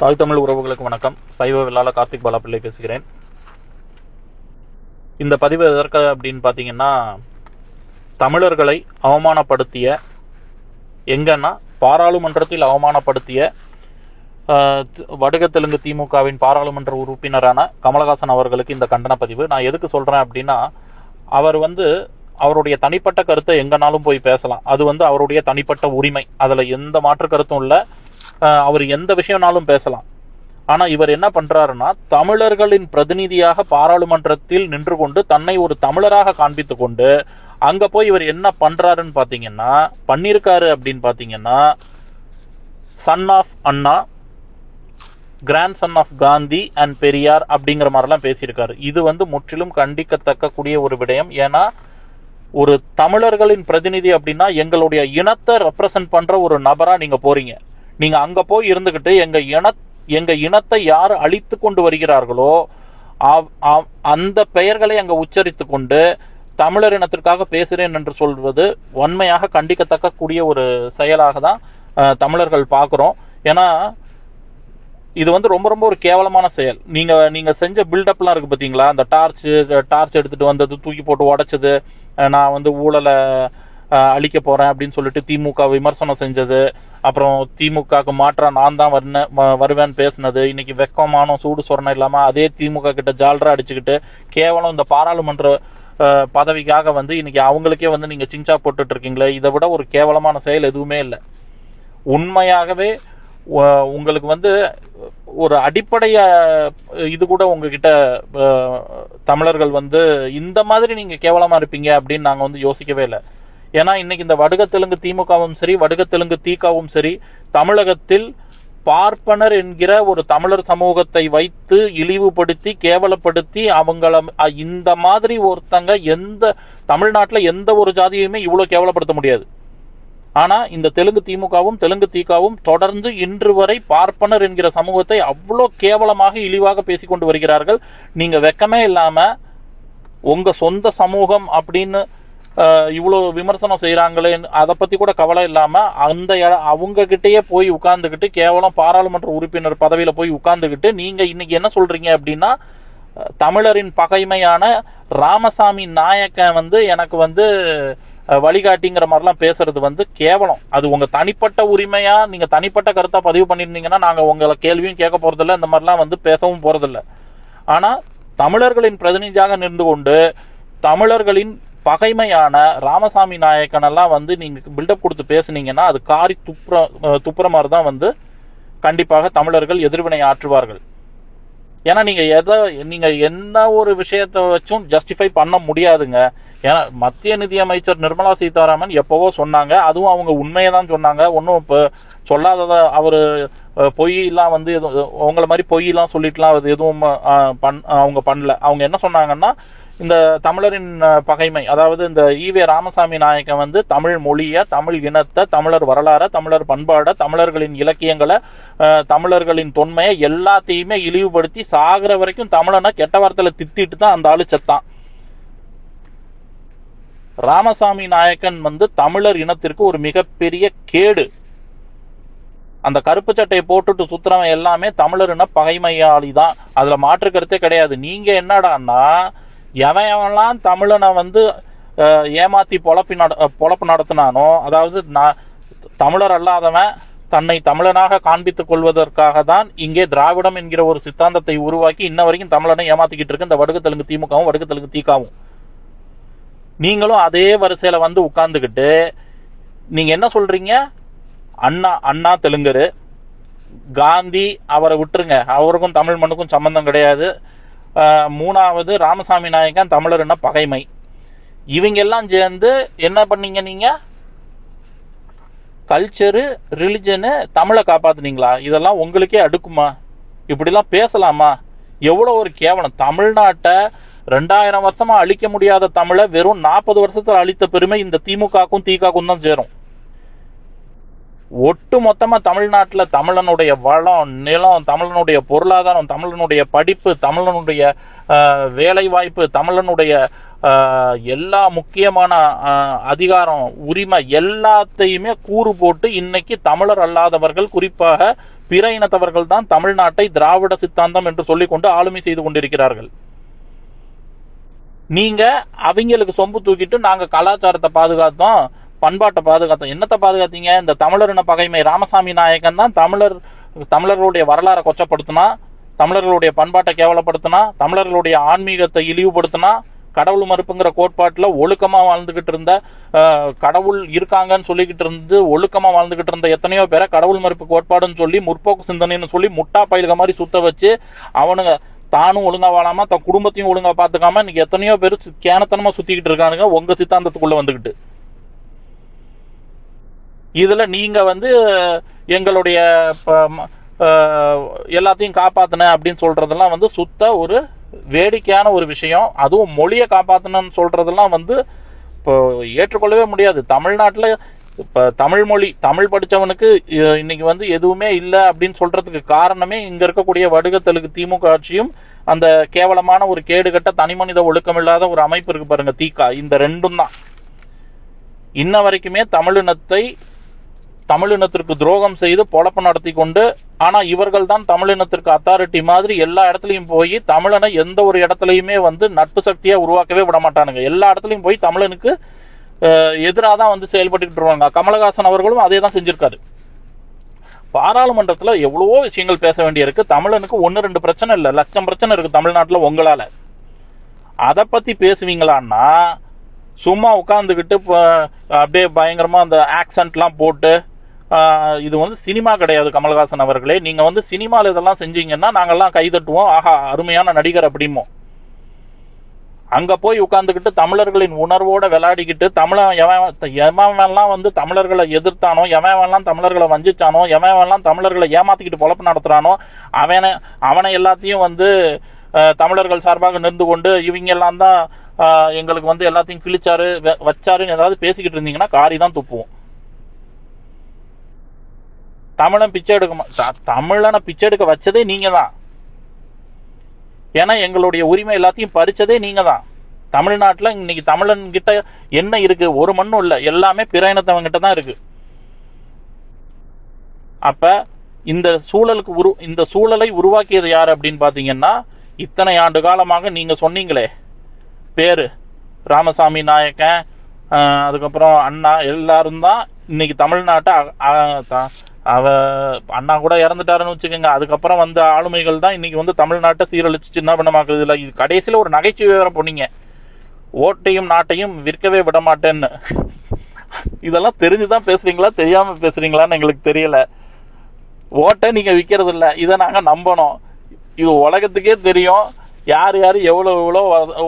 தாய் தமிழ் உறவுகளுக்கு வணக்கம். சைவ விழால கார்த்திக் பாலா பிள்ளை பேசுகிறேன். இந்த பதிவு எதற்கு அப்படின்னு பார்த்தீங்கன்னா தமிழர்களை அவமானப்படுத்திய எங்கன்னா பாராளுமன்றத்தில் அவமானப்படுத்திய ஆஹ், தெலுங்கு திமுகவின் பாராளுமன்ற உறுப்பினரான கமலஹாசன் அவர்களுக்கு இந்த கண்டன பதிவு. நான் எதுக்கு சொல்றேன் அப்படின்னா அவர் வந்து அவருடைய தனிப்பட்ட கருத்தை எங்கனாலும் போய் பேசலாம். அது வந்து அவருடைய தனிப்பட்ட உரிமை. அதுல எந்த மாற்று கருத்தும் இல்லை. அவர் எந்த விஷயம்னாலும் பேசலாம். ஆனா இவர் என்ன பண்றாருன்னா தமிழர்களின் பிரதிநிதியாக பாராளுமன்றத்தில் நின்று கொண்டு தன்னை ஒரு தமிழராக காண்பித்து கொண்டு அங்க போய் இவர் என்ன பண்றாருன்னு பாத்தீங்கன்னா பண்ணியிருக்காரு அப்படின்னு பாத்தீங்கன்னா son of Anna grandson of Gandhi and Periyar அப்படிங்கிற மாதிரிலாம் பேசியிருக்காரு. இது வந்து முற்றிலும் கண்டிக்கத்தக்க கூடிய ஒரு விடயம். ஏன்னா ஒரு தமிழர்களின் பிரதிநிதி அப்படின்னா எங்களுடைய இனத்தை ரெப்ரசன்ட் பண்ற ஒரு நபரா நீங்க போறீங்க. நீங்க அங்க போய் இருந்துகிட்டு எங்க இன எங்க இனத்தை யார் அழித்து கொண்டு வருகிறார்களோ அவ்- அவ்- அந்த பெயர்களை அங்க உச்சரித்து கொண்டு தமிழர் இனத்திற்காக பேசுறேன் என்று சொல்வது வன்மையாக கண்டிக்கத்தக்க கூடிய ஒரு செயலாக தான் தமிழர்கள் பார்க்குறோம். ஏன்னா இது வந்து ரொம்ப ரொம்ப ஒரு கேவலமான செயல். நீங்க நீங்க செஞ்ச பில்டப்லாம் இருக்கு பார்த்தீங்களா அந்த டார்ச் டார்ச் எடுத்துட்டு வந்தது தூக்கி போட்டு உடைச்சது நான் வந்து ஊழலை அழிக்க போறேன் அப்படின்னு சொல்லிட்டு திமுக விமர்சனம் செஞ்சது. அப்புறம் திமுகக்கு மாற்றா நான் தான் வரன- வருவேன் வருவேன்னு பேசுனது. இன்னைக்கு வெக்கமான சூடு சொரணம் இல்லாம அதே திமுக கிட்ட ஜால்ரா அடிச்சுக்கிட்டு கேவலம் இந்த பாராளுமன்ற பதவிக்காக வந்து இன்னைக்கு அவங்களுக்கே வந்து நீங்க சிஞ்சா போட்டுட்டு இருக்கீங்களே இதை விட ஒரு கேவலமான செயல் எதுவுமே இல்லை. உண்மையாகவே உங்களுக்கு வந்து ஒரு அடிப்படைய இது கூட உங்ககிட்ட தமிழர்கள் வந்து இந்த மாதிரி நீங்க கேவலமா இருப்பீங்க அப்படின்னு நாங்க வந்து யோசிக்கவே இல்லை. ஏன்னா இன்னைக்கு இந்த வடுக தெலுங்கு திமுகவும் சரி வடுக தெலுங்கு தீகாவும் சரி தமிழகத்தில் பார்ப்பனர் என்கிற ஒரு தமிழர் சமூகத்தை வைத்து இழிவுபடுத்தி கேவலப்படுத்தி அவங்கள இந்த மாதிரி ஒருத்தங்க எந்த தமிழ்நாட்டில் எந்த ஒரு ஜாதியுமே இவ்வளோ கேவலப்படுத்த முடியாது. ஆனா இந்த தெலுங்கு திமுகவும் தெலுங்கு தீகாவும் தொடர்ந்து இன்று வரை பார்ப்பனர் என்கிற சமூகத்தை அவ்வளோ கேவலமாக இழிவாக பேசிக்கொண்டு வருகிறார்கள். நீங்க வெக்கமே இல்லாம உங்க சொந்த சமூகம் அப்படின்னு இவ்வளோ இவ்வளவு விமர்சனம் செய்யறாங்களே அதை பத்தி கூட கவலை இல்லாம அந்த அவங்க கிட்டயே போய் உட்கார்ந்துகிட்டு கேவலம் பாராளுமன்ற உறுப்பினர் பதவியில போய் உட்கார்ந்துகிட்டு நீங்க இன்னைக்கு என்ன சொல்றீங்க அப்படின்னா தமிழரின் பகைமையான ராமசாமி நாயக்கன் வந்து எனக்கு வந்து வழிகாட்டிங்கிற மாதிரிலாம் பேசுறது வந்து கேவலம். அது உங்க தனிப்பட்ட உரிமையா நீங்க தனிப்பட்ட கருத்தா பதிவு பண்ணியிருந்தீங்கன்னா நாங்க உங்களை கேள்வியும் கேட்க போறதில்ல இந்த மாதிரிலாம் வந்து பேசவும் போறதில்ல. ஆனா தமிழர்களின் பிரதிநிதியாக நின்று கொண்டு தமிழர்களின் பகைமையான ராமசாமி நாயக்கனெல்லாம் வந்து நீங்க பில்டப் கொடுத்து பேசுனீங்கன்னா அது காரி துப்புற துப்புற மாதிரி தான் வந்து கண்டிப்பாக தமிழர்கள் எதிர்வினை ஆற்றுவார்கள். ஏன்னா நீங்க எதை நீங்க என்ன ஒரு விஷயத்தை வச்சும் ஜஸ்டிஃபை பண்ண முடியாதுங்க. ஏன்னா மத்திய நிதியமைச்சர் நிர்மலா சீதாராமன் எப்பவோ சொன்னாங்க. அதுவும் அவங்க உண்மையை தான் சொன்னாங்க. ஒன்றும் இப்போ சொல்லாதத அவர் பொய்யெல்லாம் வந்து எதுவும் உங்களை மாதிரி பொய்யெல்லாம் சொல்லிட்டுலாம் அது எதுவும் பண் அவங்க பண்ணல. அவங்க என்ன சொன்னாங்கன்னா இந்த தமிழரின் பகைமை. அதாவது இந்த ஈவே ராமசாமி நாயக்கன் வந்து தமிழ் மொழிய தமிழ் இனத்தை தமிழர் வரலாற தமிழர் பண்பாட தமிழர்களின் இலக்கியங்களை தமிழர்களின் தொன்மையை எல்லாத்தையுமே இழிவுபடுத்தி சாகிற வரைக்கும் தமிழனை கெட்ட வார்த்தையில திட்டிட்டு தான் அந்த ஆளு செத்தான். ராமசாமி நாயக்கன் வந்து தமிழர் இனத்திற்கு ஒரு மிகப்பெரிய கேடு. அந்த கருப்பு சட்டையை போட்டுட்டு சுத்துறவன் எல்லாமே தமிழர் பகைமையாளி தான் அதுல மாற்று கருத்தே கிடையாது. நீங்க என்னடான்னா எவன் எவன்லாம் தமிழனை வந்து ஏமாத்தி பொழப்பி நட பொழப்பு நடத்தினானோ அதாவது நான் தமிழர் அல்லாதவன் தன்னை தமிழனாக காண்பித்துக் கொள்வதற்காக தான் இங்கே திராவிடம் என்கிற ஒரு சித்தாந்தத்தை உருவாக்கி இன்ன வரைக்கும் தமிழனை ஏமாத்திக்கிட்டு இருக்கு. இந்த வடுகு தெலுங்கு திமுகவும் வடுகு தெலுங்கு தீக்காவும். நீங்களும் அதே வரிசையில வந்து உட்கார்ந்துக்கிட்டு நீங்க என்ன சொல்றீங்க? அண்ணா அண்ணா தெலுங்கரு காந்தி அவரை விட்டுருங்க. அவருக்கும் தமிழ் மண்ணுக்கும் சம்பந்தம் கிடையாது. மூணாவது ராமசாமி நாயக்கன் தமிழர்னா பகைமை. இவங்க எல்லாம் சேர்ந்து என்ன பண்ணீங்க நீங்க? கல்ச்சரு ரிலிஜனு தமிழை காப்பாத்துனீங்களா? இதெல்லாம் உங்களுக்கே அடுக்குமா? இப்படிலாம் பேசலாமா? எவ்வளோ ஒரு கேவலம். தமிழ்நாட்டை ரெண்டாயிரம் வருஷமா அழிக்க முடியாத தமிழை வெறும் நாற்பது வருஷத்துல அழித்த பெருமை இந்த திமுகக்கும் தீகாக்கும் தான் சேரும். ஒட்டு மொத்தமாக தமிழ்நாட்டில் தமிழனுடைய வளம் நிலம் தமிழனுடைய பொருளாதாரம் தமிழனுடைய படிப்பு தமிழனுடைய வேலைவாய்ப்பு தமிழனுடைய எல்லா முக்கியமான அதிகாரம் உரிமை எல்லாத்தையுமே கூறு போட்டு இன்னைக்கு தமிழர் அல்லாதவர்கள் குறிப்பாக பிற இனத்தவர்கள் தான் தமிழ்நாட்டை திராவிட சித்தாந்தம் என்று சொல்லிக்கொண்டு ஆளுமை செய்து கொண்டிருக்கிறார்கள். நீங்க அவங்களுக்கு சொம்பு தூக்கிட்டு நாங்க கலாச்சாரத்தை பாதுகாத்தோம். பண்பாட்டை பாதுகாத்தோம். என்னத்தை பாதுகாத்தீங்க? இந்த தமிழரின பகைமை ராமசாமி நாயக்கன் தான் தமிழர் தமிழர்களுடைய வரலாறை கொச்சப்படுத்தினா தமிழர்களுடைய பண்பாட்டை கேவலப்படுத்தினா தமிழர்களுடைய ஆன்மீகத்தை இழிவுபடுத்தினா கடவுள் மறுப்புங்கிற கோட்பாட்டில் ஒழுக்கமாக வாழ்ந்துகிட்டு இருந்த கடவுள் இருக்காங்கன்னு சொல்லிக்கிட்டு இருந்து ஒழுக்கமாக வாழ்ந்துகிட்டு இருந்த எத்தனையோ பேரை கடவுள் மறுப்பு கோட்பாடுன்னு சொல்லி முற்போக்கு சிந்தனைன்னு சொல்லி முட்டா பயில்க மாதிரி சுத்த வச்சு அவனுங்க தானும் ஒழுங்கா வாழாம தன் குடும்பத்தையும் ஒழுங்கா பாத்துக்காம இன்னைக்கு எத்தனையோ பேர் சு- கேனத்தனமா சுத்திக்கிட்டு இருக்கானுங்க உங்க சித்தாந்தத்துக்குள்ள வந்துகிட்டு. இதில் நீங்கள் வந்து எங்களுடைய எல்லாத்தையும் காப்பாற்றின அப்படின்னு சொல்கிறதெல்லாம் வந்து சுத்த ஒரு வேடிக்கையான ஒரு விஷயம். அதுவும் மொழியை காப்பாற்றணும்னு சொல்கிறதெல்லாம் வந்து இப்போ ஏற்றுக்கொள்ளவே முடியாது. தமிழ்நாட்டில் இப்போ தமிழ் மொழி தமிழ் படிச்சவனுக்கு இ- இன்னைக்கு வந்து எதுவுமே இல்லை அப்படின்னு சொல்கிறதுக்கு காரணமே இங்கே இருக்கக்கூடிய வடுகத்தலுக்கு திமுக ஆட்சியும் அந்த கேவலமான ஒரு கேடுகட்ட தனிமனித ஒழுக்கம் இல்லாத ஒரு அமைப்பு இருக்கு பாருங்க தீகா இந்த ரெண்டும் தான். இன்ன வரைக்குமே தமிழினத்தை தமிழினத்திற்கு துரோகம் செய்து பொழப்பு நடத்தி கொண்டு ஆனா இவர்கள் தான் தமிழினத்திற்கு அத்தாரிட்டி மாதிரி எல்லா இடத்துலயும் போய் தமிழனை எந்த ஒரு இடத்துலயுமே வந்து நட்பு சக்தியா உருவாக்கவே விட மாட்டானுங்க. எல்லா இடத்துலயும் போய் தமிழனுக்கு எதிராக தான் வந்து செயல்பட்டுக்கிட்டு இருவாங்க கமலஹாசன் அவர்களும் அதே தான் செஞ்சிருக்காரு. பாராளுமன்றத்தில் எவ்வளவோ விஷயங்கள் பேச வேண்டியிருக்கு. தமிழனுக்கு ஒன்று ரெண்டு பிரச்சனை இல்லை. லட்சம் பிரச்சனை இருக்கு தமிழ்நாட்டில் உங்களால். அதை பற்றி பேசுவீங்களான்னா சும்மா உட்காந்துக்கிட்டு அப்படியே பயங்கரமாக அந்த ஆக்சன்ட்லாம் போட்டு இது வந்து சினிமா கிடையாது கமல்ஹாசன் அவர்களே. நீங்க வந்து சினிமாவில் இதெல்லாம் செஞ்சீங்கன்னா நாங்கெல்லாம் கைதட்டுவோம். ஆஹா அருமையான நடிகர் அப்படிமோ. அங்க போய் உட்கார்ந்துக்கிட்டு தமிழர்களின் உணர்வோட விளையாடிக்கிட்டு தமிழன் எவன்லாம் வந்து தமிழர்களை எதிர்த்தானோ எவன்லாம் தமிழர்களை வஞ்சிச்சானோ எவன்லாம் தமிழர்களை ஏமாத்திக்கிட்டு பொழப்பு நடத்துறானோ அவனை அவனை எல்லாத்தையும் வந்து தமிழர்கள் சார்பாக நின்று கொண்டு இவங்க எல்லாம் தான் எங்களுக்கு வந்து எல்லாத்தையும் கிழிச்சாரு வ- வச்சாருன்னு ஏதாவது பேசிக்கிட்டு இருந்தீங்கன்னா காரி தான் துப்புவோம். தமிழன் பிச்சை எடுக்க தமிழனை பிச்சை எடுக்க வச்சதே நீங்க தான் ஏன்னா எங்களுடைய உரிமை எல்லாத்தையும் பறிச்சதே நீங்க தான் தமிழ்நாட்டுல இன்னைக்கு தமிழன் கிட்ட என்ன இருக்கு? ஒரு மண்ணும் இல்ல. எல்லாமே பிற இனத்தவங்க கிட்ட தான் இருக்கு. அப்ப இந்த சூழலுக்கு உரு இந்த சூழலை உருவாக்கியது யார் அப்படின்னு பாத்தீங்கன்னா இத்தனை ஆண்டு காலமாக நீங்க சொன்னீங்களே. பேரு. ராமசாமி நாயக்கன் ஆஹ், அதுக்கப்புறம் அண்ணா எல்லாரும் தான் இன்னைக்கு தமிழ்நாட்டை அவ அண்ணா கூட இறந்துட்டாருன்னு வச்சுக்கோங்க. அதுக்கப்புறம் வந்த ஆளுமைகள் தான் இன்னைக்கு வந்து தமிழ்நாட்டை சீரழிச்சு சின்ன பண்ணமாக்குது இல்லை. இது கடைசியில் ஒரு நகைச்சுவை வேற போனீங்க. ஓட்டையும் நாட்டையும் விற்கவே விட மாட்டேன்னு இதெல்லாம் தெரிஞ்சுதான் பேசுறீங்களா? தெரியாம பேசுறீங்களான்னு எங்களுக்கு தெரியல. ஓட்டை நீங்க விற்கிறது இல்லை இதை நாங்க நம்பணும். இது உலகத்துக்கே தெரியும். யார் யார் எவ்வளோ எவ்வளோ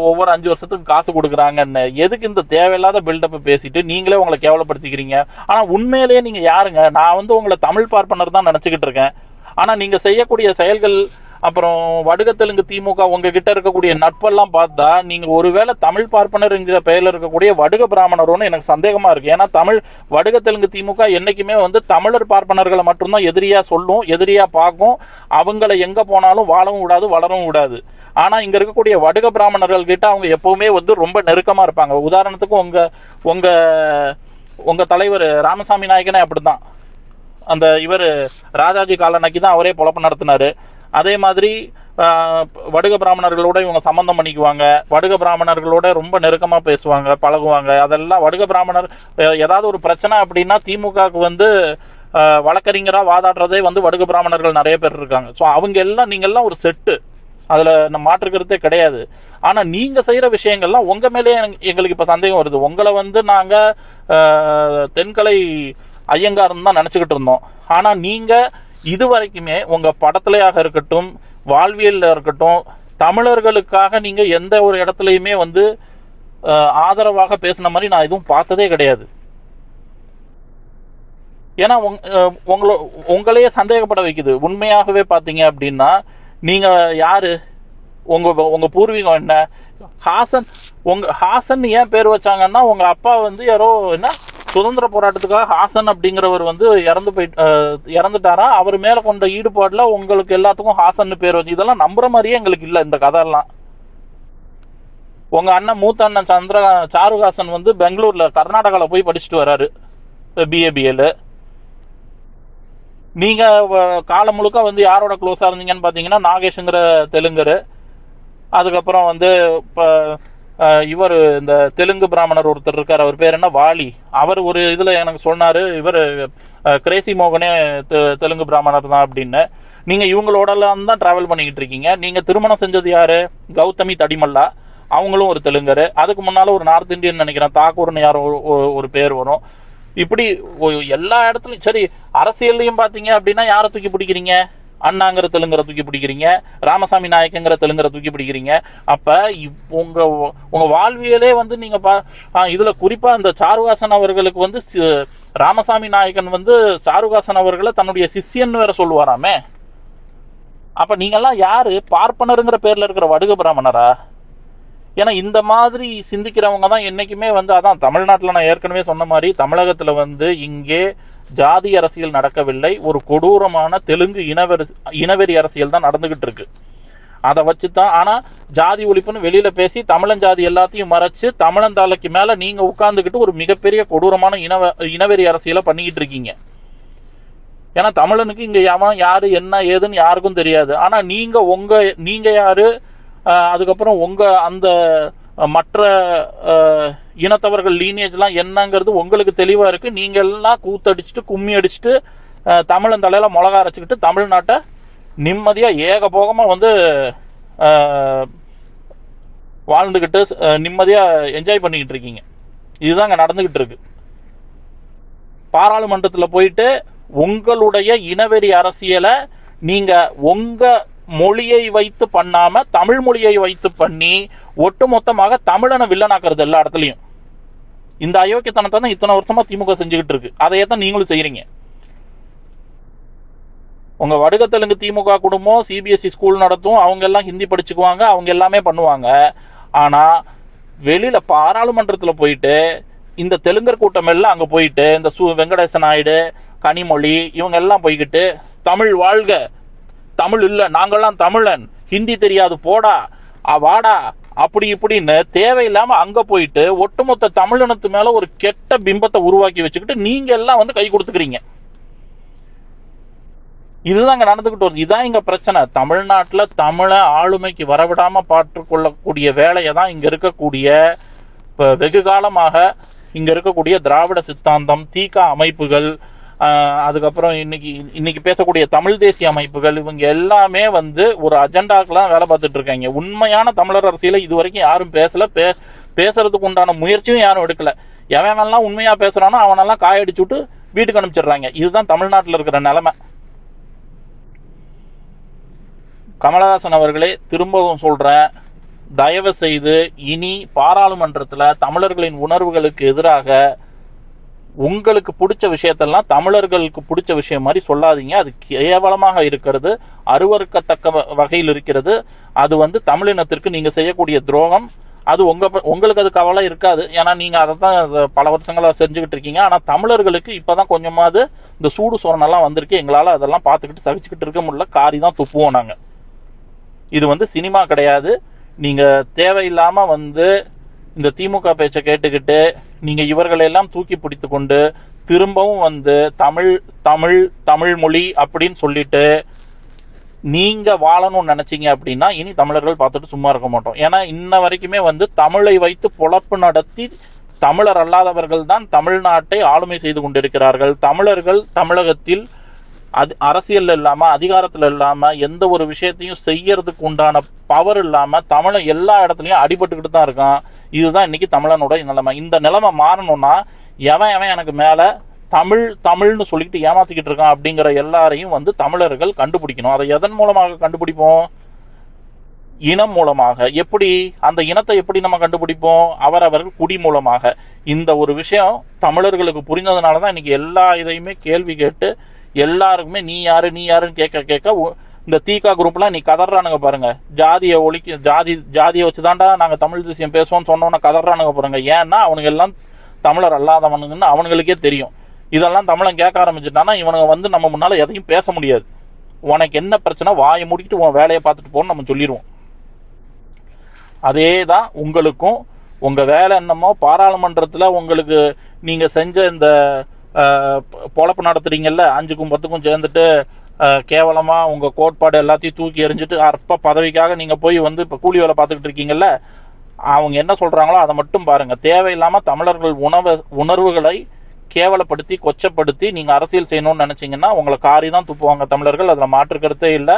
ஒவ்வொரு அஞ்சு வருஷத்துக்கு காசு கொடுக்குறாங்கன்னு எதுக்கு இந்த தேவையில்லாத பில்டப்பை பேசிட்டு நீங்களே உங்களை கேவலப்படுத்திக்கிறீங்க? ஆனால் உண்மையிலேயே நீங்கள் யாருங்க? நான் வந்து உங்களை தமிழ் பார்ப்பனர் தான் நினச்சிக்கிட்டு இருக்கேன். ஆனால் நீங்கள் செய்யக்கூடிய செயல்கள் அப்புறம் வடுக தெலுங்கு திமுக உங்ககிட்ட இருக்கக்கூடிய நட்பெல்லாம் பார்த்தா நீங்க ஒருவேளை தமிழ் பார்ப்பனர்ங்கிற பெயர்ல இருக்கக்கூடிய வடுக பிராமணரோன்னு எனக்கு சந்தேகமா இருக்கு. ஏன்னா தமிழ் வடுக தெலுங்கு திமுக என்னைக்குமே வந்து தமிழர் பார்ப்பனர்களை மட்டும்தான் எதிரியா சொல்லும் எதிரியா பார்க்கும். அவங்கள எங்க போனாலும் வாழவும் விடாது வளரவும் விடாது. ஆனா இங்க இருக்கக்கூடிய வடுக பிராமணர்கள் கிட்ட அவங்க எப்பவுமே வந்து ரொம்ப நெருக்கமா இருப்பாங்க. உதாரணத்துக்கு உங்க உங்க உங்க தலைவர் ராமசாமி நாயக்கனே அப்படிதான் அந்த இவர் ராஜாஜி காலனைக்கு தான் அவரே பொழப்பு நடத்தினாரு. அதே மாதிரி வடுக பிராமணர்களோட இவங்க சம்பந்தம் பண்ணிக்குவாங்க. வடுக பிராமணர்களோட ரொம்ப நெருக்கமாக பேசுவாங்க பழகுவாங்க. அதெல்லாம் வடுக பிராமணர் ஏதாவது ஒரு பிரச்சனை அப்படின்னா திமுகவுக்கு வந்து வழக்கறிஞராக வாதாடுறதே வந்து வடுக பிராமணர்கள் நிறைய பேர் இருக்காங்க. ஸோ அவங்க எல்லாம் நீங்கள்லாம் ஒரு செட்டு. அதுல நம்ம மாற்றுக்கிறதே கிடையாது. ஆனா நீங்க செய்யற விஷயங்கள்லாம் உங்க மேலே எங்களுக்கு இப்ப சந்தேகம் வருது. உங்களை வந்து நாங்க ஆஹ், தென்கலை ஐயங்காரன் தான் நினைச்சுக்கிட்டு இருந்தோம். ஆனா நீங்க இது வரைக்குமே உங்க படத்துலயாக இருக்கட்டும் வாழ்வியல்ல இருக்கட்டும் தமிழர்களுக்காக நீங்க எந்த ஒரு இடத்துலையுமே வந்து ஆதரவாக பேசின மாதிரி நான் எதுவும் பார்த்ததே கிடையாது. ஏன்னா உங்க- உங்கள உங்களையே சந்தேகப்பட வைக்குது. உண்மையாகவே பார்த்தீங்க அப்படின்னா நீங்க யாரு? உங்க உங்க பூர்வீகம் என்ன? ஹாசன் உங்க ஹாசன் ஏன் பேர் வச்சாங்கன்னா உங்க அப்பா வந்து யாரோ என்ன? சுதந்திர போராட்டத்துக்காக ஹாசன் அப்படிங்கிறவர் வந்து இறந்து போயிட்டு இறந்துட்டாரா? அவர் மேல கொண்ட ஈடுபாடுல உங்களுக்கு எல்லாத்துக்கும் ஹாசன் பேர் வச்சு இதெல்லாம் நம்புற மாதிரியே எங்களுக்கு இல்ல இந்த கதையெல்லாம். உங்க அண்ணன் மூத்த அண்ணன் சந்திர சாருஹாசன் வந்து பெங்களூர்ல கர்நாடகாவில் போய் படிச்சுட்டு வராரு. பிஏபிஎல் நீங்க காலம் முழுக்க வந்து யாரோட க்ளோஸா இருந்தீங்கன்னு பாத்தீங்கன்னா நாகேஷ்ங்கிற தெலுங்கரு. அதுக்கப்புறம் வந்து இப்போ இவர் இந்த தெலுங்கு பிராமணர் ஒருத்தர் இருக்கார் அவர் பேர் என்ன? வாலி. அவர் ஒரு இதுல எனக்கு சொன்னாரு இவர் கிரேசி மோகனே தெ- தெலுங்கு பிராமணர் தான் அப்படின்னு. நீங்க இவங்களோட எல்லாம் தான் டிராவல் பண்ணிக்கிட்டு இருக்கீங்க. நீங்க திருமணம் செஞ்சது யாரு? கௌதமி தடிமல்லா. அவங்களும் ஒரு தெலுங்கரு. அதுக்கு முன்னால ஒரு நார்த் இந்தியன் நினைக்கிறேன். தாக்கூர்னு யாரும் ஒரு பேர் வரும். இப்படி எல்லா இடத்துலயும் சரி அரசியல்லையும் பாத்தீங்க அப்படின்னா யாரை தூக்கி பிடிக்கிறீங்க? அண்ணாங்கிற தெலுங்குற தூக்கி பிடிக்கிறீங்க. ராமசாமி நாயக்கங்கிற தெலுங்குற தூக்கி பிடிக்கிறீங்க. அப்ப உங்க உங்க வாழ்வியலே வந்து நீங்க பா- இதுல குறிப்பா இந்த சாருகாசன் அவர்களுக்கு வந்து சி- ராமசாமி நாயக்கன் வந்து சாருகாசன் அவர்களை தன்னுடைய சிஷ்யன்னு வேற சொல்லுவாராமே. அப்ப நீங்கெல்லாம் யாரு? பார்ப்பனருங்கிற பேர்ல இருக்கிற வடுக பிராமணரா? ஏன்னா இந்த மாதிரி சிந்திக்கிறவங்க தான் என்னைக்குமே வந்து அதான் தமிழ்நாட்டில் நான் ஏற்கனவே சொன்ன மாதிரி தமிழகத்தில் வந்து இங்கே ஜாதி அரசியல் நடக்கவில்லை. ஒரு கொடூரமான தெலுங்கு இனவெறி இனவெறி அரசியல் தான் நடந்துகிட்டு இருக்கு. அதை வச்சு தான் ஆனால் ஜாதி ஒழிப்புன்னு வெளியில பேசி தமிழன் ஜாதி எல்லாத்தையும் மறைச்சு தமிழன் தலைக்கு மேல நீங்க உட்காந்துக்கிட்டு ஒரு மிகப்பெரிய கொடூரமான இனவ இனவெறி அரசியலை பண்ணிக்கிட்டு இருக்கீங்க. ஏன்னா தமிழனுக்கு இங்க எவன் யாரு என்ன ஏதுன்னு யாருக்கும் தெரியாது. ஆனா நீங்க உங்க நீங்க யாரு அதுக்கப்புறம் உங்கள் அந்த மற்ற இனத்தவர்கள் லீனேஜ்லாம் என்னங்கிறது உங்களுக்கு தெளிவாக இருக்குது நீங்கள்லாம் கூத்தடிச்சிட்டு கூத்தடிச்சுட்டு கும்மி அடிச்சுட்டு தமிழன் தலையில் மிளகா அரைச்சிக்கிட்டு தமிழ்நாட்டை நிம்மதியாக ஏகபோகமாக வந்து வாழ்ந்துக்கிட்டு நிம்மதியாக என்ஜாய் பண்ணிக்கிட்டு இருக்கீங்க. இதுதான் அங்கே நடந்துக்கிட்டு இருக்கு. பாராளுமன்றத்தில் போயிட்டு உங்களுடைய இனவெறி அரசியலை நீங்கள் உங்கள் மொழியை வைத்து பண்ணாம தமிழ் மொழியை வைத்து பண்ணி ஒட்டுமொத்தமாக தமிழனை வில்லனாக்குறது எல்லா இடத்துலையும். இந்த அயோக்கியத்தனத்தை தான் இத்தனை வருஷமா திமுக செஞ்சுக்கிட்டு இருக்கு. அதையே தான் நீங்களும் செய்யறீங்க உங்க வடுக தெலுங்கு திமுக குடும்பம் சிபிஎஸ்சி ஸ்கூல் நடத்தும் அவங்க எல்லாம் ஹிந்தி படிச்சுக்குவாங்க அவங்க எல்லாமே பண்ணுவாங்க. ஆனா வெளியில பாராளுமன்றத்துல போயிட்டு இந்த தெலுங்கர் கூட்டம் எல்லாம் அங்க போயிட்டு இந்த சு வெங்கடேச நாயுடு கனிமொழி இவங்க எல்லாம் போய்கிட்டு தமிழ் வாழ்க தமிழ் இல்ல நாங்கெல்லாம் தமிழன். ஹிந்தி தெரியாது போடா. வாடா. அப்படி இப்படின்னு தேவையில்லாம அங்க போயிட்டு ஒட்டுமொத்த தமிழினத்து மேல ஒரு கெட்ட பிம்பத்தை உருவாக்கி வச்சுக்கிட்டு நீங்க எல்லாம் வந்து கை கொடுத்துக்கிறீங்க. இதுதான் இங்க நடந்துகிட்டு வருது. இதான் இங்க பிரச்சனை. தமிழ்நாட்டுல தமிழை ஆளுமைக்கு வரவிடாம பாற்றுக் கொள்ளக்கூடிய வேலையை தான் இங்க இருக்கக்கூடிய வெகு காலமாக இங்க இருக்கக்கூடிய திராவிட சித்தாந்தம் தீகா அமைப்புகள் அதுக்கப்புறம் இன்னைக்கு இன்னைக்கு பேசக்கூடிய தமிழ் தேசிய அமைப்புகள் இவங்க எல்லாமே வந்து ஒரு அஜெண்டாக்கெல்லாம் வேலை பார்த்துட்டு இருக்காங்க. உண்மையான தமிழர் அரசியலை இது வரைக்கும் யாரும் பேசல. பே பேசுறதுக்கு உண்டான முயற்சியும் யாரும் எடுக்கல. எவனெல்லாம் உண்மையா பேசுறானோ அவனெல்லாம் காயடிச்சு விட்டு வீட்டுக்கு அனுப்பிச்சிடுறாங்க. இதுதான் தமிழ்நாட்டில் இருக்கிற நிலைமை. கமலஹாசன் அவர்களே திரும்பவும் சொல்றேன். தயவு செய்து இனி பாராளுமன்றத்தில் தமிழர்களின் உணர்வுகளுக்கு எதிராக உங்களுக்கு பிடிச்ச விஷயத்தெல்லாம் தமிழர்களுக்கு பிடிச்ச விஷயம் மாதிரி சொல்லாதீங்க. அது கேவலமாக இருக்கிறது அருவருக்கத்தக்க வ- வகையில் இருக்கிறது. அது வந்து தமிழினத்திற்கு நீங்க செய்யக்கூடிய துரோகம். அது உங்க உங்களுக்கு அது கவலை இருக்காது. ஏன்னா நீங்க அதை தான் பல வருஷங்களா செஞ்சுக்கிட்டு இருக்கீங்க. ஆனா தமிழர்களுக்கு இப்பதான் கொஞ்சமாவது இந்த சூடு சோரணெல்லாம் வந்திருக்கு. எங்களால அதெல்லாம் பார்த்துக்கிட்டு சகிச்சுக்கிட்டு இருக்க முடியல. காரி தான் துப்புவோம் நாங்க. இது வந்து சினிமா கிடையாது. நீங்க தேவையில்லாம வந்து இந்த திமுக பேச்சை கேட்டுக்கிட்டு நீங்க இவர்களை எல்லாம் தூக்கி பிடித்து கொண்டு திரும்பவும் வந்து தமிழ் தமிழ் தமிழ் மொழி அப்படின்னு சொல்லிட்டு நீங்க வாழணும்னு நினைச்சீங்க அப்படின்னா இனி தமிழர்கள் பார்த்துட்டு சும்மா இருக்க மாட்டோம். ஏன்னா இன்ன வரைக்குமே வந்து தமிழை வைத்து பொழப்பு நடத்தி தமிழர் அல்லாதவர்கள் தான் தமிழ்நாட்டை ஆளுமை செய்து கொண்டிருக்கிறார்கள். தமிழர்கள் தமிழகத்தில் அது அரசியல் இல்லாம அதிகாரத்துல இல்லாம எந்த ஒரு விஷயத்தையும் செய்யறதுக்கு உண்டான பவர் இல்லாம தமிழன் எல்லா இடத்துலயும் அடிபட்டுக்கிட்டு தான் இருக்கான். இதுதான் இன்னைக்கு தமிழனோட நிலைமை. இந்த நிலைமை மாறணும்னா எவன் எவன் எனக்கு மேல தமிழ் தமிழ்னு சொல்லிட்டு ஏமாத்திக்கிட்டு இருக்கான் அப்படிங்கிற எல்லாரையும் வந்து தமிழர்கள் கண்டுபிடிக்கணும். அதை எதன் மூலமாக கண்டுபிடிப்போம்? இனம் மூலமாக. எப்படி? அந்த இனத்தை எப்படி நம்ம கண்டுபிடிப்போம்? அவரவர்கள் குடி மூலமாக. இந்த ஒரு விஷயம் தமிழர்களுக்கு புரிந்ததுனால தான் இன்னைக்கு எல்லா இதையுமே கேள்வி கேட்டு எல்லாருக்குமே நீ யாரு நீ யாருன்னு கேட்க கேட்க உ- இந்த தீகா குரூப்லாம் நீ கதறானுங்க பாருங்க. ஜாதியை ஒழிக்க ஜாதி ஜாதியை வச்சுதான்டா நாங்கள் தமிழ் தேசியம் பேசுவோம்னு சொன்னோன்னா கதறானுங்க பாருங்க. ஏன்னா அவனுங்க எல்லாம் தமிழர் அல்லாதவனுங்கன்னு அவனுங்களுக்கே தெரியும். இதெல்லாம் தமிழன் கேட்க ஆரம்பிச்சுட்டானா இவனுங்க வந்து நம்ம முன்னால எதையும் பேச முடியாது. உனக்கு என்ன பிரச்சனை வாயை மூடிக்கிட்டு உன் வேலையை பார்த்துட்டு போன்னு நம்ம சொல்லிடுவோம். அதே தான் உங்களுக்கும் உங்க வேலை என்னமோ பாராளுமன்றத்துல உங்களுக்கு நீங்க செஞ்ச இந்த பொழப்பு நடத்துறீங்கல்ல அஞ்சுக்கும் பத்துக்கும் சேர்ந்துட்டு கேவலமாக கேவலமா உங்க கோட்பாடு எல்லாத்தையும் தூக்கி எறிஞ்சிட்டு அற்ப பதவிக்காக நீங்க போய் வந்து இப்ப கூலி வேலை பார்த்துக்கிட்டு இருக்கீங்கல்ல அவங்க என்ன சொல்றாங்களோ அதை மட்டும் பாருங்க. தேவையில்லாம தமிழர்கள் உணவு உணர்வுகளை கேவலப்படுத்தி கொச்சப்படுத்தி நீங்க அரசியல் செய்யணும்னு நினைச்சீங்கன்னா உங்களை காரி தான் துப்புவாங்க தமிழர்கள். அதுல மாற்று கருத்தே இல்லை.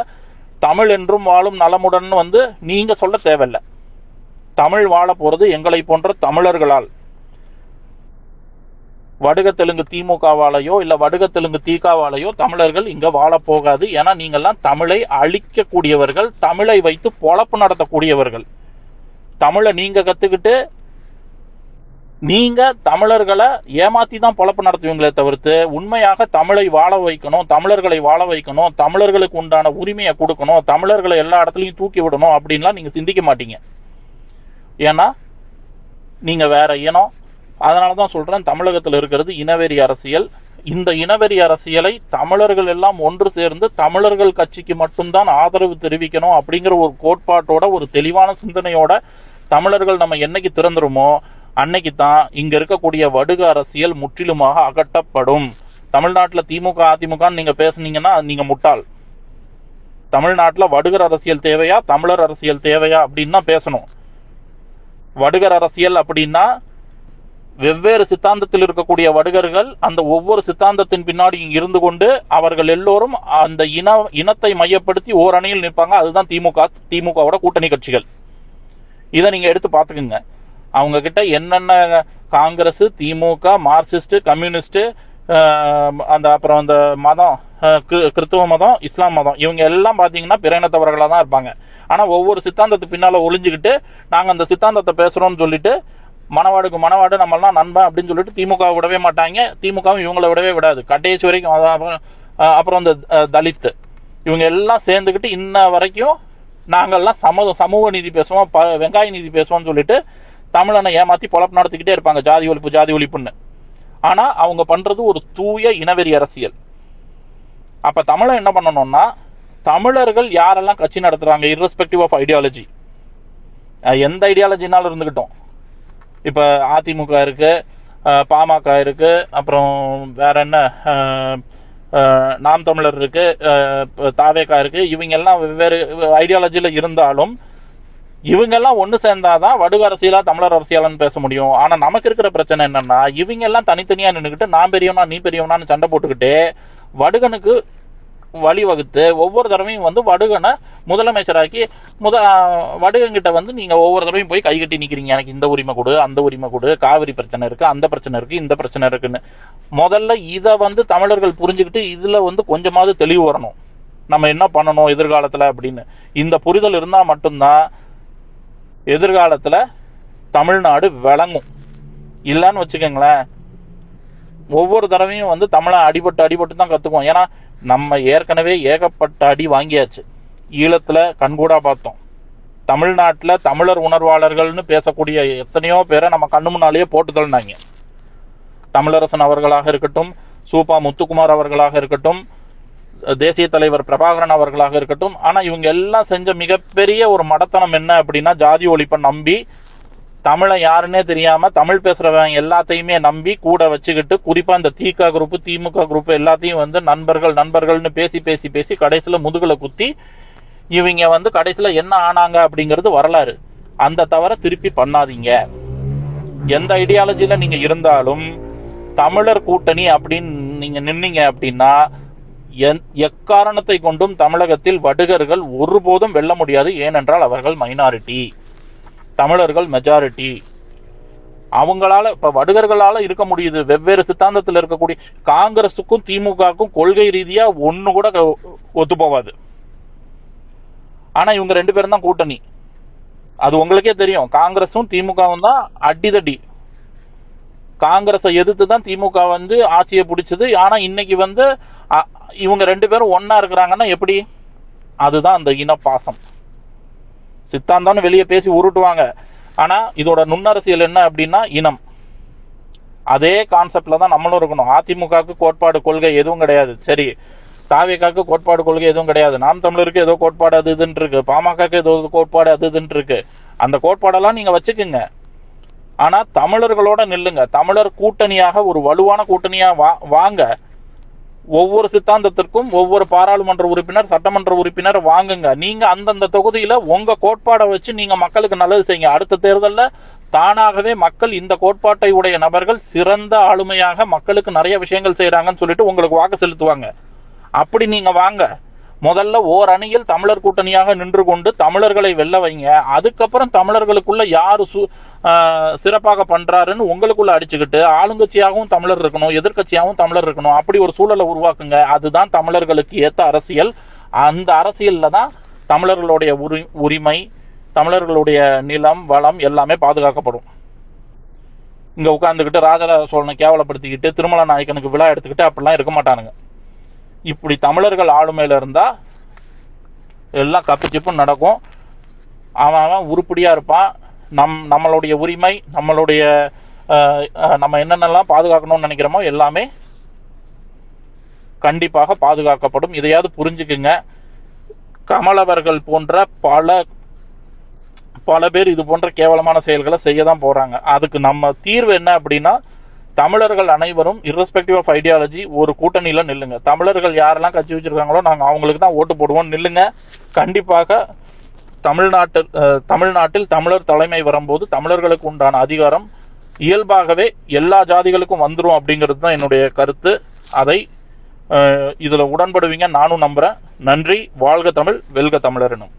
தமிழ் என்றும் வாழும் நலமுடன் வந்து நீங்க சொல்ல தேவையில்லை. தமிழ் வாழ போறது எங்களை போன்ற தமிழர்களால். வடுக தெலுங்கு திமுகவாலேயோ இல்லை வடுக தெலுங்கு தீகாவாலையோ தமிழர்கள் இங்கே வாழப்போகாது. போகாது ஏன்னா நீங்கள்லாம் தமிழை அழிக்கக்கூடியவர்கள் தமிழை வைத்து பொழப்பு நடத்தக்கூடியவர்கள். தமிழை நீங்கள் கற்றுக்கிட்டு நீங்க தமிழர்களை ஏமாத்தி தான் பொழப்பு நடத்துவீங்களே தவிர்த்து உண்மையாக தமிழை வாழ வைக்கணும் தமிழர்களை வாழ வைக்கணும் தமிழர்களுக்கு உண்டான உரிமையை கொடுக்கணும் தமிழர்களை எல்லா இடத்துலையும் தூக்கி விடணும் அப்படின்லாம் நீங்க சிந்திக்க மாட்டீங்க. ஏன்னா நீங்க வேற இனம் அதனால தான் சொல்கிறேன் தமிழகத்தில் இருக்கிறது இனவெறி அரசியல். இந்த இனவெறி அரசியலை தமிழர்கள் எல்லாம் ஒன்று சேர்ந்து தமிழர்கள் கட்சிக்கு மட்டும்தான் ஆதரவு தெரிவிக்கணும் அப்படிங்கிற ஒரு கோட்பாட்டோட ஒரு தெளிவான சிந்தனையோட தமிழர்கள் நம்ம என்னைக்கு திறந்துருமோ அன்னைக்கு தான் இங்க இருக்கக்கூடிய வடுக அரசியல் முற்றிலுமாக அகற்றப்படும். தமிழ்நாட்டில் திமுக அதிமுக நீங்க பேசுனீங்கன்னா நீங்க முட்டாள். தமிழ்நாட்டில் வடுகர் அரசியல் தேவையா தமிழர் அரசியல் தேவையா அப்படின்னு பேசணும். வடுகர் அரசியல் அப்படின்னா வெவ்வேறு சித்தாந்தத்தில் இருக்கக்கூடிய வடுகர்கள் அந்த ஒவ்வொரு சித்தாந்தத்தின் பின்னாடி இருந்து கொண்டு அவர்கள் எல்லோரும் அந்த இன இனத்தை மையப்படுத்தி ஓரணியில் நிற்பாங்க. அதுதான் திமுக திமுகவோட கூட்டணி கட்சிகள். இதை நீங்க எடுத்து பாத்துக்குங்க அவங்க கிட்ட என்னென்ன காங்கிரஸ் திமுக மார்க்சிஸ்ட் கம்யூனிஸ்ட் அந்த அப்புறம் அந்த மதம் கிறிஸ்துவ மதம் இஸ்லாம் மதம் இவங்க எல்லாம் பாத்தீங்கன்னா பிறனத்தவர்களா தான் இருப்பாங்க. ஆனா ஒவ்வொரு சித்தாந்தத்து பின்னால ஒளிஞ்சுக்கிட்டு நாங்க அந்த சித்தாந்தத்தை பேசுறோம்னு சொல்லிட்டு மணவாடுக்கு மணவாடு நம்மளாம் நண்பன் அப்படின்னு சொல்லிட்டு திமுக விடவே மாட்டாங்க. திமுகவும் இவங்கள விடவே விடாது. கடைசி வரைக்கும் அதான் அப்புறம், இந்த தலித்து. இவங்க எல்லாம் சேர்ந்துக்கிட்டு இன்ன வரைக்கும் நாங்கள்லாம் சம சமூக நீதி பேசுவோம் ப- வெங்காய நீதி பேசுவோம்னு சொல்லிட்டு தமிழனை ஏமாத்தி பொழப்பு நடத்திக்கிட்டே இருப்பாங்க. ஜாதி ஒழிப்பு ஜாதி ஒழிப்புன்னு. ஆனா அவங்க பண்றது ஒரு தூய இனவெறி அரசியல். அப்ப தமிழன் என்ன பண்ணணும்னா தமிழர்கள் யாரெல்லாம் கட்சி நடத்துறாங்க? இர்ரெஸ்பெக்டிவ் ஆஃப் ஐடியாலஜி எந்த ஐடியாலஜினாலும் இருந்துகிட்டோம். இப்போ அதிமுக இருக்கு பாமக இருக்கு அப்புறம் வேற என்ன நாம் தமிழர் இருக்கு தாவேக்கா தாவேகா இருக்கு இவங்கெல்லாம் வெவ்வேறு ஐடியாலஜியில் இருந்தாலும் இவங்கெல்லாம் ஒன்று சேர்ந்தாதான் வடுக அரசியலா தமிழர் அரசியலான்னு பேச முடியும். ஆனா நமக்கு இருக்கிற பிரச்சனை என்னன்னா இவங்க எல்லாம் தனித்தனியா நான் பெரியவனா நீ பெரியவனான்னு சண்டை போட்டுக்கிட்டு வடுகனுக்கு வழிவகுத்து ஒவ்வொரு தடவையும் வந்து வடுகனை முதலமைச்சராக்கி முத வடுகங்கிட்ட வந்து நீங்க ஒவ்வொரு தடவையும் போய் கைகட்டி நிற்கிறீங்க எனக்கு இந்த உரிமை கொடு அந்த உரிமை கொடு காவிரி பிரச்சனை இருக்கு அந்த பிரச்சனை இருக்கு இந்த பிரச்சனை இருக்குன்னு. முதல்ல இதை வந்து தமிழர்கள் புரிஞ்சுக்கிட்டு இதுல வந்து கொஞ்சமாவது தெளிவு வரணும். நம்ம என்ன பண்ணணும் எதிர்காலத்துல அப்படின்னு. இந்த புரிதல் இருந்தா மட்டும்தான் எதிர்காலத்துல தமிழ்நாடு விளங்கும். இல்லைன்னு வச்சுக்கோங்களேன். ஒவ்வொரு தடவையும் வந்து தமிழை அடிபட்டு அடிபட்டு தான் கத்துக்குவோம். ஏன்னா நம்ம ஏற்கனவே ஏகப்பட்ட அடி வாங்கியாச்சு. ஈழத்துல கண்கூடா பார்த்தோம். தமிழ்நாட்டில் தமிழர் உணர்வாளர்கள்னு பேசக்கூடிய எத்தனையோ பேரை நம்ம கண்ணு முன்னாலேயே போட்டு தள்ளினாங்க. தமிழரசன் அவர்களாக இருக்கட்டும் சூப்பா முத்துக்குமார் அவர்களாக இருக்கட்டும் தேசிய தலைவர் பிரபாகரன் அவர்களாக இருக்கட்டும் ஆனால் இவங்க எல்லாம் செஞ்ச மிகப்பெரிய ஒரு மடத்தனம் என்ன அப்படின்னா ஜாதி ஒழிப்பை நம்பி தமிழை யாருன்னே தெரியாம தமிழ் பேசுறவங்க எல்லாத்தையுமே நம்பி கூட வச்சுக்கிட்டு குறிப்பா இந்த திக குரூப் திமுக குரூப் எல்லாத்தையும் வந்து நண்பர்கள் நண்பர்கள்னு பேசி பேசி பேசி கடைசியில முதுகுல குத்தி இவங்க வந்து கடைசியில என்ன ஆனாங்க அப்படிங்கிறது வரலாறு. அந்த தவிர திருப்பி பண்ணாதீங்க. எந்த ஐடியாலஜில நீங்க இருந்தாலும் தமிழர் கூட்டணி அப்படின்னு நீங்க நின்னீங்க அப்படின்னா எக்காரணத்தை கொண்டும் தமிழகத்தில் வடுகர்கள் ஒருபோதும் வெல்ல முடியாது. ஏனென்றால் அவர்கள் மைனாரிட்டி தமிழர்கள் மெஜாரிட்டி அவங்களால இப்ப வடுகர்களால இருக்க முடியுது. வெவ்வேறு சித்தாந்தத்தில் இருக்கக்கூடிய காங்கிரசுக்கும் திமுகவுக்கும் கொள்கை ரீதியா ஒன்னு கூட ஒத்து போவாது. ஆனா இவங்க ரெண்டு பேரும் தான் கூட்டணி. அது உங்களுக்கே தெரியும். காங்கிரஸும் திமுகவும் தான் அடிதடி. காங்கிரஸை எதிர்த்து தான் திமுக வந்து ஆட்சியை பிடிச்சது. ஆனா இன்னைக்கு வந்து அ- இவங்க ரெண்டு பேரும் ஒன்னா இருக்கிறாங்கன்னா எப்படி? அதுதான் அந்த இன பாசம் சித்தாந்தம்னு வெளியே பேசி உருட்டுவாங்க. ஆனா இதோட நுண்ணரசியல் என்ன அப்படின்னா இனம். அதே கான்செப்ட்ல தான் நம்மளும் இருக்கணும். அதிமுகவுக்கு கோட்பாடு கொள்கை எதுவும் கிடையாது. சரி தாவேக்காக்கு கோட்பாடு கொள்கை எதுவும் கிடையாது. நாம் தமிழருக்கு ஏதோ கோட்பாடு அது இதுன்னு இருக்கு. பாமகக்கு ஏதோ கோட்பாடு அது இதுன்னு இருக்கு. அந்த கோட்பாடெல்லாம் நீங்க வச்சுக்கோங்க. ஆனா தமிழர்களோட நில்லுங்க. தமிழர் கூட்டணியாக ஒரு வலுவான கூட்டணியா வா- வாங்க. ஒவ்வொரு சித்தாந்தத்திற்கும் ஒவ்வொரு பாராளுமன்ற உறுப்பினர் சட்டமன்ற உறுப்பினர் வாங்குங்க. நீங்க அந்தந்த தொகுதியில உங்க கோட்பாடை வச்சு நீங்க மக்களுக்கு நல்லது செய்யுங்க. அடுத்த தேர்தல்ல தானாகவே மக்கள் இந்த கோட்பாட்டை உடைய நபர்கள் சிறந்த ஆளுமையாக மக்களுக்கு நிறைய விஷயங்கள் செய்யறாங்கன்னு சொல்லிட்டு உங்களுக்கு வாக்கு செலுத்துவாங்க. அப்படி நீங்க வாங்க. முதல்ல ஓர் அணியில் தமிழர் கூட்டணியாக நின்று கொண்டு தமிழர்களை வெல்ல வைங்க. அதுக்கப்புறம் தமிழர்களுக்குள்ள யாரு சு- சிறப்பாக பண்றாருன்னு உங்களுக்குள்ள அடிச்சுக்கிட்டு ஆளுங்கட்சியாகவும் தமிழர் இருக்கணும் எதிர்க்கட்சியாகவும் தமிழர் இருக்கணும் அப்படி ஒரு சூழலை உருவாக்குங்க. அதுதான் தமிழர்களுக்கு ஏத்த அரசியல். அந்த அரசியல்ல தான் தமிழர்களுடைய உரி- உரிமை தமிழர்களுடைய நிலம் வளம் எல்லாமே பாதுகாக்கப்படும். இங்க உட்காந்துக்கிட்டு ராஜராஜ சோழனை கேவலப்படுத்திக்கிட்டு திருமல நாயக்கனுக்கு விழா எடுத்துக்கிட்டு அப்படிலாம் இருக்க மாட்டானுங்க. இப்படி தமிழர்கள் ஆளுமையில இருந்தா எல்லாம் கப்பிச்சிப்பும் நடக்கும். அவன் அவன் உருப்படியா இருப்பான். நம் நம்மளுடைய உரிமை நம்மளுடைய நம்ம என்னென்னலாம் பாதுகாக்கணும்னு நினைக்கிறோமோ எல்லாமே கண்டிப்பாக பாதுகாக்கப்படும். இதையாவது புரிஞ்சுக்குங்க. கமல் அவர்கள் போன்ற பல பல பேர் இது போன்ற கேவலமான செயல்களை செய்ய தான் போறாங்க. அதுக்கு நம்ம தீர்வு என்ன அப்படின்னா தமிழர்கள் அனைவரும் இர்ரெஸ்பெக்டிவ் ஆஃப் ஐடியாலஜி ஒரு கூட்டணியில நில்லுங்க. தமிழர்கள் யாரெல்லாம் கட்சி வச்சிருக்காங்களோ நாங்கள் அவங்களுக்கு தான் ஓட்டு போடுவோம் நில்லுங்க. கண்டிப்பாக தமிழ்நாட்டில் அஹ், தமிழ்நாட்டில் தமிழர் தலைமை வரும்போது தமிழர்களுக்கு உண்டான அதிகாரம் இயல்பாகவே எல்லா ஜாதிகளுக்கும் வந்துரும் அப்படிங்கிறது தான் என்னுடைய கருத்து. அதை அஹ், இதுல உடன்படுவீங்க. நானும் நம்புறேன். நன்றி. வாழ்க தமிழ். வெல்க தமிழர் எனும்.